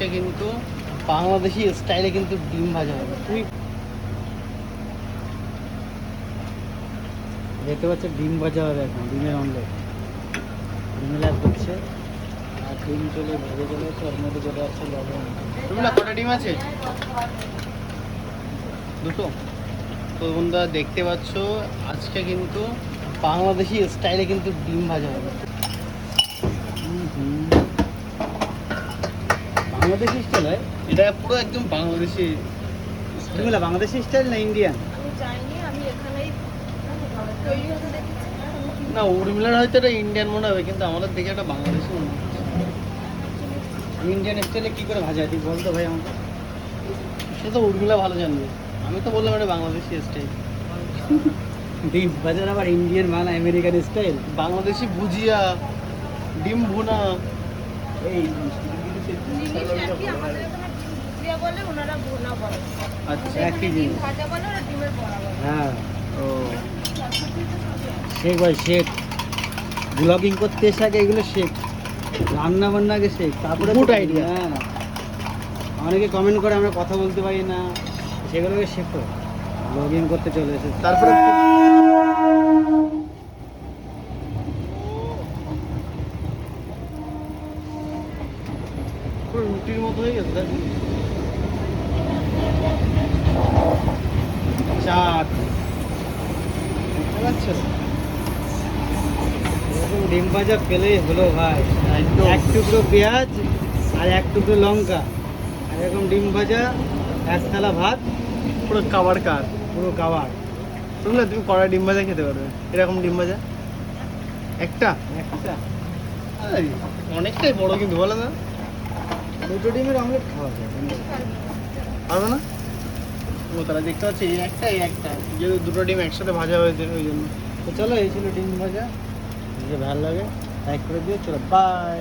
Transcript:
আজকে কিন্তু বাংলাদেশি স্টাইলে কিন্তু ডিম ভাজা হবে। তুমি দেখতে পাচ্ছ ডিম ভাজা হবে এখন ডিমের অমলেট। ডিমে লাগ করছে আর ডিম চলে ভেজে চলে ওর মধ্যে চলে আসছে লবণ। কটা ডিম আছে? দুটো। তো বন্ধুরা দেখতে পাচ্ছ আজকে কিন্তু বাংলাদেশি স্টাইলে কিন্তু ডিম ভাজা হবে। হুম হুম। বাংলাদেশি স্টাইল হয়? এটা পুরো একদম বাংলাদেশি তুমি বাংলাদেশি স্টাইল না ইন্ডিয়ান আমি যাইনি আমি এখানেই তৈরি হতে দেখেছি না উর্মিলার হয়তো এটা ইন্ডিয়ান মনে হবে কিন্তু আমাদের দেখে একটা বাংলাদেশি মনে হচ্ছে। ইন্ডিয়ান স্টাইলে কী করে ভাজা তুই বল তো ভাই আমাকে। সে তো উর্মিলা ভালো জানবে। আমি তো বললাম এটা বাংলাদেশি স্টাইল ডিম ভাজার আবার ইন্ডিয়ান বানা আমেরিকান স্টাইল বাংলাদেশি ভুজিয়া ডিম ভুনা। এই আচ্ছা একই জিনিস। হ্যাঁ ও। শেখ ভাই শেখ। ব্লগিং করতে এসে আগে এগুলো শেখ। রান্না বান্না আগে শেখ। তারপরে হ্যাঁ। অনেকে কমেন্ট করে আমরা কথা বলতে পারি না। সেগুলোকে শেখো। ব্লগিং করতে চলে এসে তারপরে পুরো রুটির মতো হয়ে গেছে দেখো। চাট এরকম ডিম ভাজা পেলেই হলো ভাই। এক টুকরো পেঁয়াজ আর এক টুকরো লঙ্কা। আর এরকম ডিম ভাজা এক থালা ভাত পুরো কাবার কার। পুরো কাবার শুনলে তুমি কড়া ডিম ভাজা খেতে পারবে। এরকম ডিম ভাজা? একটা? একটা। অনেকটাই বড় কিন্তু বলো না। দুটো ডিমের অমলেট খাওয়া যায় পারবে না? ও তারা দেখতে পাচ্ছি, এই একটা এই একটা। যেহেতু দুটো ডিম একসাথে ভাজা হয়েছে, ওই জন্য। তো চলো, এই ছিল ডিম ভাজা। যে ভালো লাগে লাইক করে দিও, চলো বাই